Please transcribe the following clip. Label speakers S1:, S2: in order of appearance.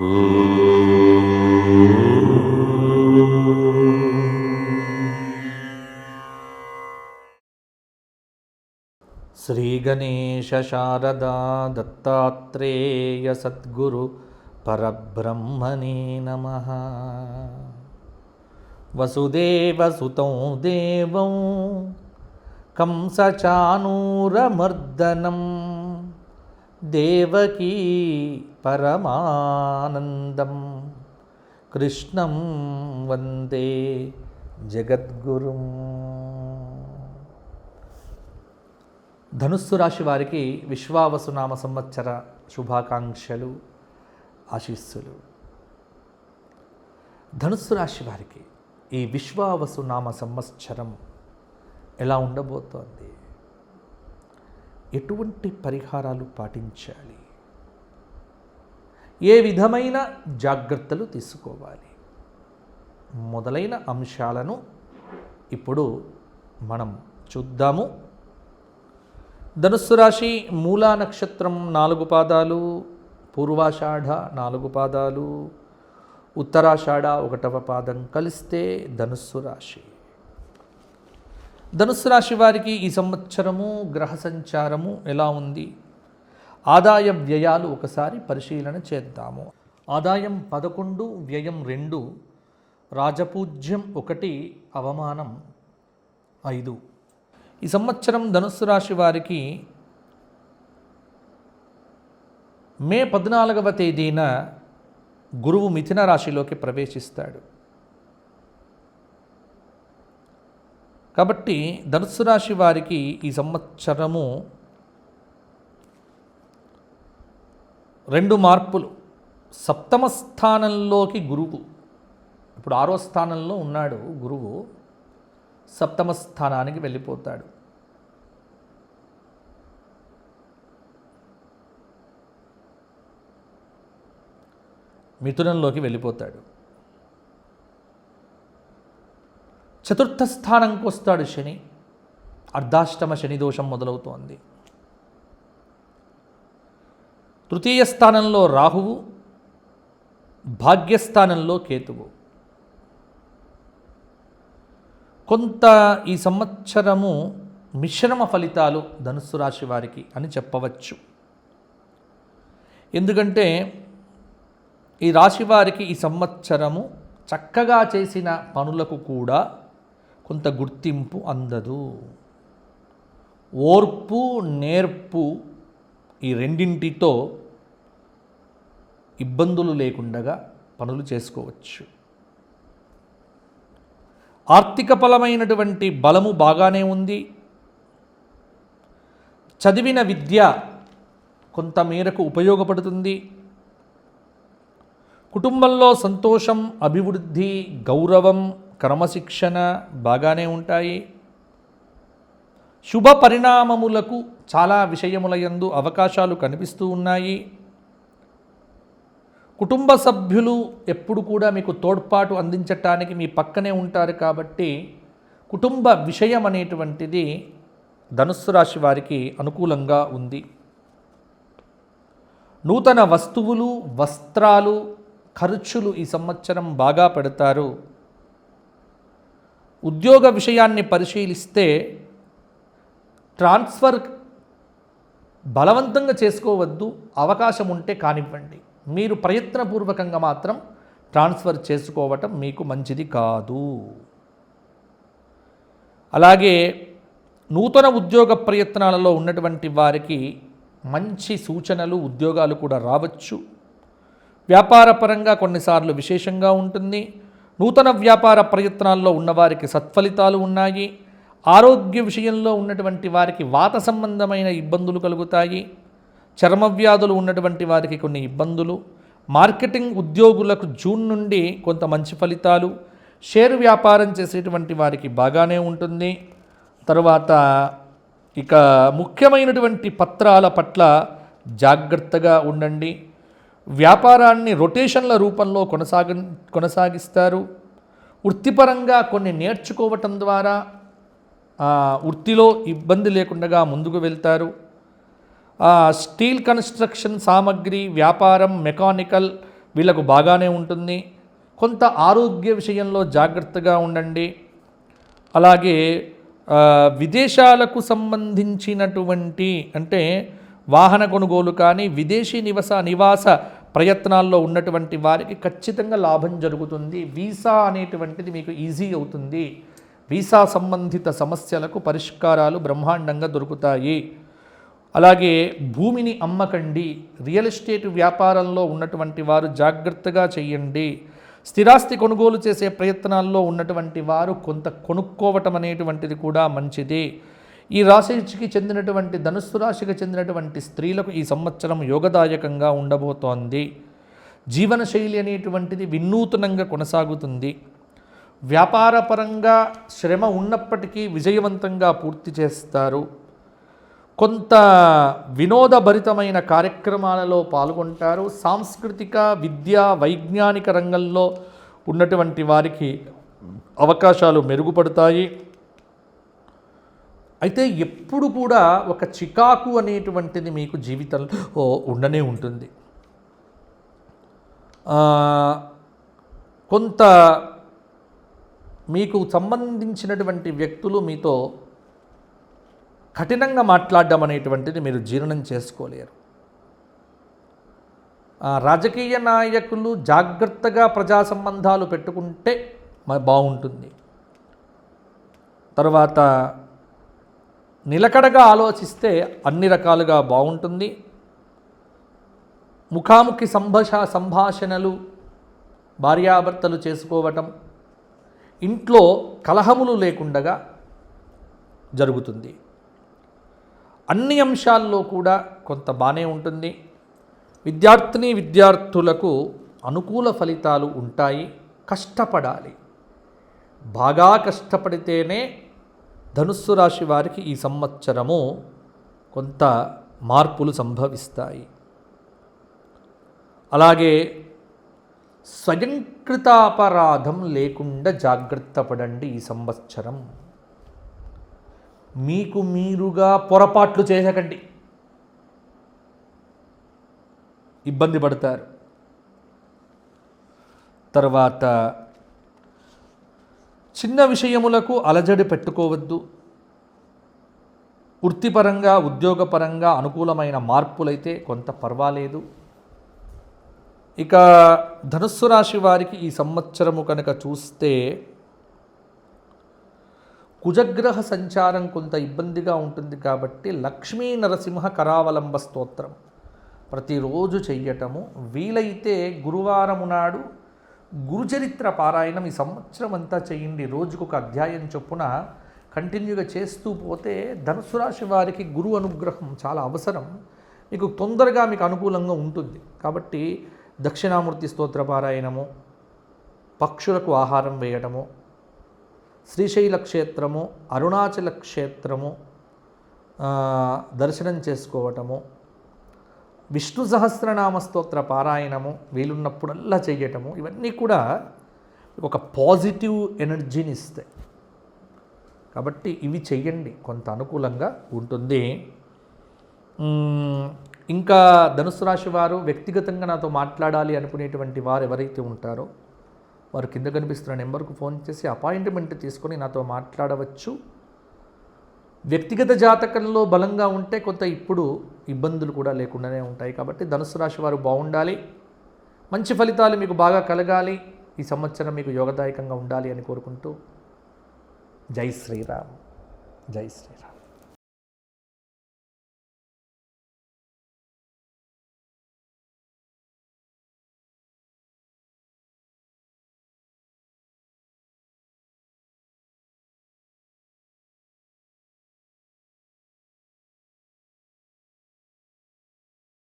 S1: श्रीगणेशारदा परब्रह्मणे नमः। वसुदेवसुतं देवौ कंसचानूरमर्दनम् దేవకీ పరమానందం. కృష్ణం వందే జగద్గురుం. ధనుస్సు రాశి వారికి విశ్వావసునామ సంవత్సర శుభాకాంక్షలు ఆశీస్సులు. ధనుస్సు రాశి వారికి ఈ విశ్వావసునామ సంవత్సరం ఎలా ఉండబోతోంది? ఎటువంటి పరిహారాలు పాటించాలి? ఏ విధమైన జాగ్రత్తలు తీసుకోవాలి? మొదలైన అంశాలను ఇప్పుడు మనం చూద్దాము. ధనుస్సు రాశి మూలా నక్షత్రం నాలుగు పాదాలు పూర్వాషాఢ నాలుగు పాదాలు ఉత్తరాషాఢ ఒకటవ పాదం కలిస్తే ధనుస్సు రాశి. ధనుస్సు రాశి వారికి ఈ సంవత్సరము గ్రహ సంచారము ఎలా ఉంది? ఆదాయ వ్యయాలు ఒకసారి పరిశీలన చేద్దాము. ఆదాయం పదకొండు వ్యయం రెండు రాజపూజ్యం ఒకటి అవమానం ఐదు. ఈ సంవత్సరం ధనుస్సు రాశి వారికి మే పద్నాలుగవ తేదీన గురువు మిథున రాశిలోకి ప్రవేశిస్తాడు. కాబట్టి ధనుస్సు రాశి వారికి ఈ సంవత్సరము రెండు మార్పులు. సప్తమ స్థానంలోకి గురువు. ఇప్పుడు ఆరో స్థానంలో ఉన్నాడు గురువు. సప్తమ స్థానానికి వెళ్ళిపోతాడు. మిథునంలోకి వెళ్ళిపోతాడు. చతుర్థ స్థానంకి వస్తాడు శని. అర్ధాష్టమ శని దోషం మొదలవుతోంది. తృతీయ స్థానంలో రాహువు భాగ్యస్థానంలో కేతువు. కొంత ఈ సంవత్సరము మిశ్రమ ఫలితాలు ధనుస్సు రాశి వారికి అని చెప్పవచ్చు. ఎందుకంటే ఈ రాశి వారికి ఈ సంవత్సరము చక్కగా చేసిన పనులకు కూడా కొంత గుర్తింపు అందదు. ఓర్పు నేర్పు ఈ రెండింటితో ఇబ్బందులు లేకుండగా పనులు చేసుకోవచ్చు. ఆర్థిక బలమైనటువంటి బలము బాగానే ఉంది. చదివిన విద్య కొంత మేరకు ఉపయోగపడుతుంది. కుటుంబంలో సంతోషం అభివృద్ధి గౌరవం క్రమశిక్షణ బాగానే ఉంటాయి. శుభ పరిణామములకు చాలా విషయముల యందు అవకాశాలు కనిపిస్తూ ఉన్నాయి. కుటుంబ సభ్యులు ఎప్పుడు కూడా మీకు తోడ్పాటు అందించటానికి మీ పక్కనే ఉంటారు కాబట్టి కుటుంబ విషయం అనేటువంటిది ధనుస్సు రాశి వారికి అనుకూలంగా ఉంది. నూతన వస్తువులు వస్త్రాలు ఖర్చులు ఈ సంవత్సరం బాగా పెడతారు. ఉద్యోగ విషయాన్ని పరిశీలిస్తే ట్రాన్స్ఫర్ బలవంతంగా చేసుకోవద్దు అవకాశం ఉంటే కానివ్వండి. మీరు ప్రయత్నపూర్వకంగా మాత్రం ట్రాన్స్ఫర్ చేసుకోవటం మీకు మంచిది కాదు. అలాగే నూతన ఉద్యోగ ప్రయత్నాలలో ఉన్నటువంటి వారికి మంచి సూచనలు ఉద్యోగాలు కూడా రావచ్చు. వ్యాపారపరంగా కొన్నిసార్లు విశేషంగా ఉంటుంది. నూతన వ్యాపార ప్రయత్నాల్లో ఉన్నవారికి సత్ఫలితాలు ఉన్నాయి. ఆరోగ్య విషయంలో ఉన్నటువంటి వారికి వాత సంబంధమైన ఇబ్బందులు కలుగుతాయి. చర్మ వ్యాధులు ఉన్నటువంటి వారికి కొన్ని ఇబ్బందులు. మార్కెటింగ్ ఉద్యోగులకు జూన్ నుండి కొంత మంచి ఫలితాలు. షేర్ వ్యాపారం చేసేటువంటి వారికి బాగానే ఉంటుంది. తర్వాత ఇక ముఖ్యమైనటువంటి పత్రాల పట్ల జాగ్రత్తగా ఉండండి. వ్యాపారాన్ని రొటేషన్ల రూపంలో కొనసాగ కొనసాగిస్తారు. వృత్తిపరంగా కొన్ని నేర్చుకోవటం ద్వారా వృత్తిలో ఇబ్బంది లేకుండా ముందుకు వెళ్తారు. స్టీల్ కన్స్ట్రక్షన్ సామగ్రి వ్యాపారం మెకానికల్ వీళ్ళకు బాగానే ఉంటుంది. కొంత ఆరోగ్య విషయంలో జాగ్రత్తగా ఉండండి. అలాగే విదేశాలకు సంబంధించినటువంటి అంటే వాహన కొనుగోలు కానీ విదేశీ నివస నివాస ప్రయత్నాల్లో ఉన్నటువంటి వారికి ఖచ్చితంగా లాభం జరుగుతుంది. వీసా అనేటువంటిది మీకు ఈజీ అవుతుంది. వీసా సంబంధిత సమస్యలకు పరిష్కారాలు బ్రహ్మాండంగా దొరుకుతాయి. అలాగే భూమిని అమ్మకండి. రియల్ ఎస్టేట్ వ్యాపారంలో ఉన్నటువంటి వారు జాగ్రత్తగా చేయండి. స్థిరాస్తి కొనుగోలు చేసే ప్రయత్నాల్లో ఉన్నటువంటి వారు కొంత కొనుక్కోవటం అనేటువంటిది కూడా మంచిది. ఈ రాశికి చెందినటువంటి ధనుస్సు రాశికి చెందినటువంటి స్త్రీలకు ఈ సంవత్సరం యోగదాయకంగా ఉండబోతోంది. జీవనశైలి అనేటువంటిది వినూతనంగా కొనసాగుతుంది. వ్యాపారపరంగా శ్రమ ఉన్నప్పటికీ విజయవంతంగా పూర్తి చేస్తారు. కొంత వినోదభరితమైన కార్యక్రమాలలో పాల్గొంటారు. సాంస్కృతిక విద్యా వైజ్ఞానిక రంగంలో ఉన్నటువంటి వారికి అవకాశాలు మెరుగుపడతాయి. అయితే ఎప్పుడు కూడా ఒక చికాకు అనేటువంటిది మీకు జీవితంలో ఉండనే ఉంటుంది. కొంత మీకు సంబంధించినటువంటి వ్యక్తులు మీతో కఠినంగా మాట్లాడడం అనేటువంటిది మీరు జీర్ణం చేసుకోలేరు. రాజకీయ నాయకులు జాగ్రత్తగా ప్రజా సంబంధాలు పెట్టుకుంటే బాగుంటుంది. తర్వాత నిలకడగా ఆలోచిస్తే అన్ని రకాలుగా బాగుంటుంది. ముఖాముఖి సంభాష సంభాషణలు భార్యాభర్తలు చేసుకోవటం ఇంట్లో కలహములు లేకుండగా జరుగుతుంది. అన్ని అంశాల్లో కూడా కొంత బాగానే ఉంటుంది. విద్యార్థిని విద్యార్థులకు అనుకూల ఫలితాలు ఉంటాయి. కష్టపడాలి. బాగా కష్టపడితేనే ధనుస్సు రాశి వారికి ఈ సంవత్సరము కొంత మార్పులు సంభవిస్తాయి. అలాగే స్వయంకృతాపరాధం లేకుండా జాగ్రత్త పడండి ఈ సంవత్సరం. మీకు మీరుగా పొరపాట్లు చేసకండి ఇబ్బంది పడతారు. తర్వాత చిన్న విషయములకు అలజడి పెట్టుకోవద్దు. వృత్తిపరంగా ఉద్యోగపరంగా అనుకూలమైన మార్పులైతే కొంత పర్వాలేదు. ఇక ధనుస్సు రాశి వారికి ఈ సంవత్సరము కనుక చూస్తే కుజగ్రహ సంచారం కొంత ఇబ్బందిగా ఉంటుంది కాబట్టి లక్ష్మీ నరసింహ కరావలంబ స్తోత్రం ప్రతిరోజు చెయ్యటము. వీలైతే గురువారము నాడు గురుచరిత్ర పారాయణం ఈ సంవత్సరం అంతా చేయండి. రోజుకు ఒక అధ్యాయం చొప్పున కంటిన్యూగా చేస్తూ పోతే ధనుసు రాశి వారికి గురు అనుగ్రహం చాలా అవసరం. మీకు తొందరగా మీకు అనుకూలంగా ఉంటుంది. కాబట్టి దక్షిణామూర్తి స్తోత్ర పారాయణము పక్షులకు ఆహారం వేయడము శ్రీశైల క్షేత్రము అరుణాచల క్షేత్రము దర్శనం చేసుకోవటము విష్ణు సహస్రనామ స్తోత్ర పారాయణము వీలున్నప్పుడల్లా చేయటము ఇవన్నీ కూడా ఒక పాజిటివ్ ఎనర్జీని ఇస్తాయి కాబట్టి ఇవి చెయ్యండి కొంత అనుకూలంగా ఉంటుంది. ఇంకా ధనుసు రాశి వారు వ్యక్తిగతంగా నాతో మాట్లాడాలి అనుకునేటువంటి వారు ఎవరైతే ఉంటారో వారు కింద కనిపిస్తున్న నెంబర్కు ఫోన్ చేసి అపాయింట్మెంట్ తీసుకొని నాతో మాట్లాడవచ్చు. వ్యక్తిగత జాతకంలో బలంగా ఉంటే కొంత ఇప్పుడు ఇబ్బందులు కూడా లేకుండానే ఉంటాయి. కాబట్టి ధనుసు రాశి వారు బాగుండాలి. మంచి ఫలితాలు మీకు బాగా కలగాలి. ఈ సంవత్సరం మీకు యోగదాయకంగా ఉండాలి అని కోరుకుంటూ జై శ్రీరామ్. జై శ్రీరామ్.